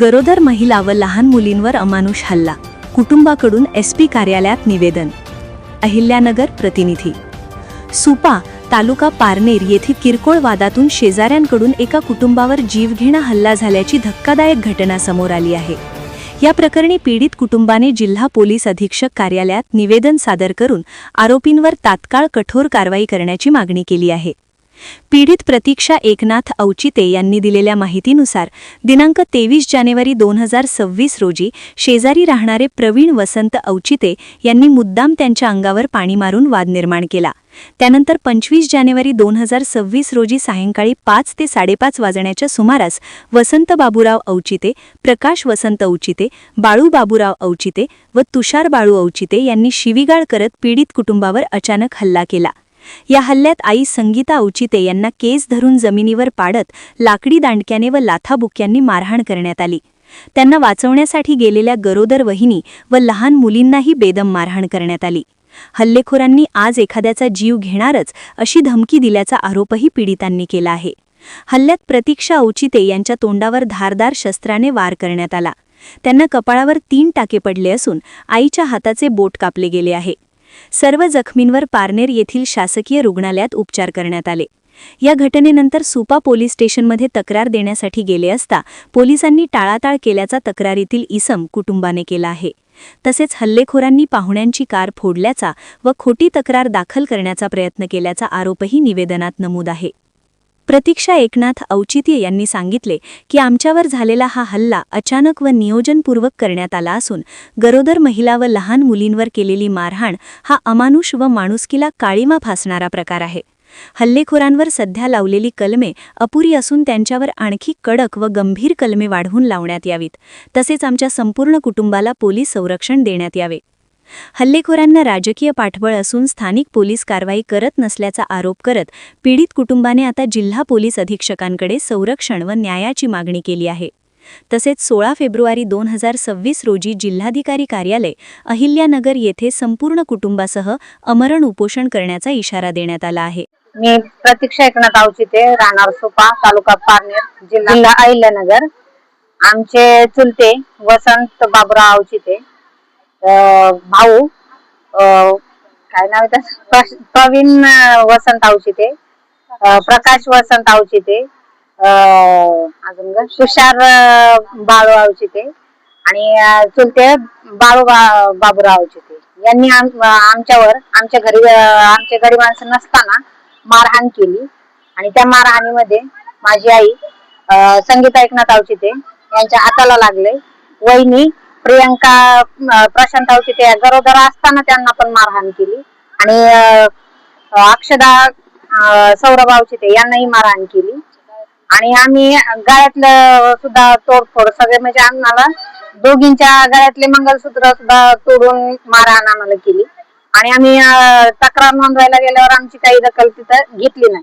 गरोदर महिला व लहान मुलींवर अमानुष हल्ला. कुटुंबाकडून एस पी कार्यालयात निवेदन. अहिल्यानगर प्रतिनिधी. सुपा तालुका पारनेर येथील किरकोळ वादातून शेजाऱ्यांकडून एका कुटुंबावर जीवघेणा हल्ला झाल्याची धक्कादायक घटना समोर आली आहे. या प्रकरणी पीडित कुटुंबाने जिल्हा पोलीस अधीक्षक कार्यालयात निवेदन सादर करून आरोपींवर तात्काळ कठोर कारवाई करण्याची मागणी केली आहे. पीडित प्रतीक्षा एकनाथ औचिते यांनी दिलेल्या माहितीनुसार दिनांक तेवीस जानेवारी दोन हजार सव्वीस रोजी शेजारी राहणारे प्रवीण वसंत औचिते यांनी मुद्दाम त्यांच्या अंगावर पाणी मारून वाद निर्माण केला. त्यानंतर पंचवीस जानेवारी दोन हजार सव्वीस रोजी सायंकाळी पाच ते साडेपाच वाजण्याच्या सुमारास वसंत बाबूराव औचिते प्रकाश वसंत औचिते बाळू बाबूराव औचिते व तुषार बाळू औचिते यांनी शिवीगाळ करत पीडित कुटुंबावर अचानक हल्ला केला. या हल्ल्यात आई संगीता औचिते यांना केस धरून जमिनीवर पाडत लाकडी दांडक्याने व लाथाबुक्यांनी मारहाण करण्यात आली. त्यांना वाचवण्यासाठी गेलेल्या गरोदर वहिनी व लहान मुलींनाही बेदम मारहाण करण्यात आली. हल्लेखोरांनी आज एखाद्याचा जीव घेणारच अशी धमकी दिल्याचा आरोपही पीडितांनी केला आहे. हल्ल्यात प्रतीक्षा औचिते यांच्या तोंडावर धारदार शस्त्राने वार करण्यात आला. त्यांना कपाळावर तीन टाके पडले असून आईच्या हाताचे बोट कापले गेले आहे. सर्व जखमींवर पारनेर येथील शासकीय रुग्णालयात उपचार करण्यात आले. या घटनेनंतर सुपा पोलीस स्टेशनमध्ये तक्रार देण्यासाठी गेले असता पोलिसांनी टाळाटाळ केल्याचा तक्रारीतील इसम कुटुंबाने केला आहे. तसेच हल्लेखोरांनी पाहुण्यांची कार फोडल्याचा व खोटी तक्रार दाखल करण्याचा प्रयत्न केल्याचा आरोपही निवेदनात नमूद आहे. प्रतीक्षा एकनाथ औचित्य यांनी सांगितले की आमच्यावर झालेला हा हल्ला अचानक व नियोजनपूर्वक करण्यात आला असून गरोदर महिला व लहान मुलींवर केलेली मारहाण हा अमानुष व माणुसकीला काळीमा फासणारा प्रकार आहे. हल्लेखोरांवर सध्या लावलेली कलमे अपुरी असून त्यांच्यावर आणखी कडक व गंभीर कलमे वाढवून लावण्यात यावीत. तसेच आमच्या संपूर्ण कुटुंबाला पोलीस संरक्षण देण्यात यावे. हल्लेखोरांना राजकीय पाठबळ असून स्थानिक पोलीस कारवाई करत नसल्याचा आरोप करत पीडित कुटुंबाने आता जिल्हा पोलीस अधीक्षकांकडे संरक्षण व न्यायाची मागणी केली आहे. तसेच सोळा फेब्रुवारी दोन हजार सव्वीस रोजी जिल्हाधिकारी कार्यालय अहिल्यानगर येथे संपूर्ण कुटुंबासह अमरण उपोषण करण्याचा इशारा देण्यात आला आहे. मी प्रतीक्षा एकनाथ आवचिते राहणार सोपा तालुका पारनेर जिल्हा अहिल्यानगर. आमचे चुलते वसंत बाबुराव आवचिते भाऊ अं, काय नाव आहे प्रवीण वसंत आवचिते प्रकाश वसंत आवचिते अं, अजून तुषार बाळू आवचिते आणि चुलते बाळू बा- बाबुराव आवचिते यांनी आमच्यावर आमच्या घरी आमच्या घरी माणसं नसताना मारहाण केली. आणि त्या मारहाणीमध्ये माझी आई संगीता एकनाथ आवचिते यांच्या हाताला लागले. वहिनी प्रियंका अं, प्रशांत आवचिते या गरोदर असताना त्यांना पण मारहाण केली. आणि अक्षदा अं, सौरभ यांनाही मारहाण केली. आणि आम्ही गळ्यातलं सुद्धा तोडफोड सगळे म्हणजे आम्हाला दोघींच्या गळ्यातले मंगलसूत्र सुद्धा तोडून मारहाण आम्हाला केली. आणि आम्ही तक्रार नोंदवायला गेल्यावर आमची काही दखल तिथं घेतली नाही.